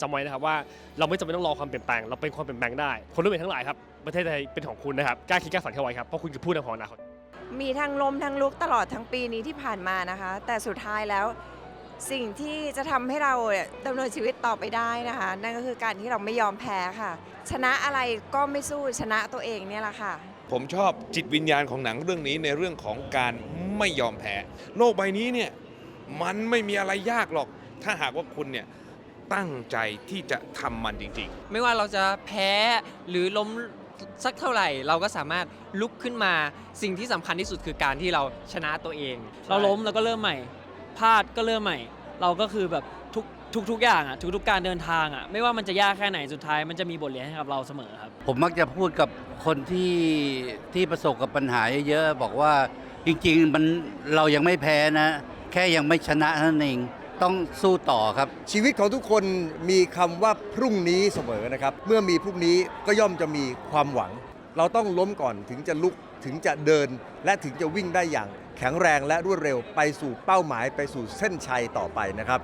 จำไว้นะครับว่าเราไม่จำเป็นต้องรอความเปลี่ยนแปลงเราเป็นความเปลี่ยนแปลงได้ คนรุ่นใหม่ทั้งหลายครับประเทศไทยเป็นของคุณนะครับกล้าคิดกล้าฝันเข้าไว้ครับเพราะคุณคือผู้นำของอนาคต มีทั้งลมทั้งลุกตลอดทั้งปีนี้ที่ผ่านมานะคะ แต่สุดท้ายแล้วสิ่งที่จะทำให้เราเนี่ยดำเนินชีวิตต่อไปได้นะคะ นั่นก็คือการที่เราไม่ยอมแพ้ค่ะ ชนะอะไรก็ไม่สู้ชนะตัวเองเนี่ยแหละค่ะ ผมชอบจิตวิญญาณของหนังเรื่องนี้ในเรื่องของการไม่ยอมแพ้ โลกใบนี้เนี่ยมันไม่มีอะไรยากหรอก ถ้าหากว่าคุณเนี่ย ตั้งใจที่จะทำมันจริงๆไม่ว่าเราจะแพ้หรือล้มสักเท่าไหร่ เราก็สามารถลุกขึ้นมาสิ่งที่สำคัญที่สุดคือการที่เราชนะตัวเอง เราล้มแล้วก็เริ่มใหม่พลาดก็เริ่มใหม่ เราก็คือแบบทุกทุกทุกอย่างอะทุกทุกการเดินทางอะไม่ว่ามันจะยากแค่ไหนสุดท้าย มันจะมีบทเรียนให้กับเราเสมอครับ ผมมักจะพูดกับคนที่ที่ประสบกับปัญหาเยอะๆบอกว่าจริงๆมันเรายังไม่แพ้นะ แค่ยังไม่ชนะเท่านั้นเอง ต้องสู้ต่อครับ ชีวิตของทุกคนมีคำว่าพรุ่งนี้เสมอนะครับ เมื่อมีพรุ่งนี้ก็ย่อมจะมีความหวัง เราต้องล้มก่อนถึงจะลุกถึงจะเดิน และถึงจะวิ่งได้อย่าง แข็งแรงและรวดเร็วไปสู่เป้าหมายไปสู่เส้นชัยต่อไปนะครับ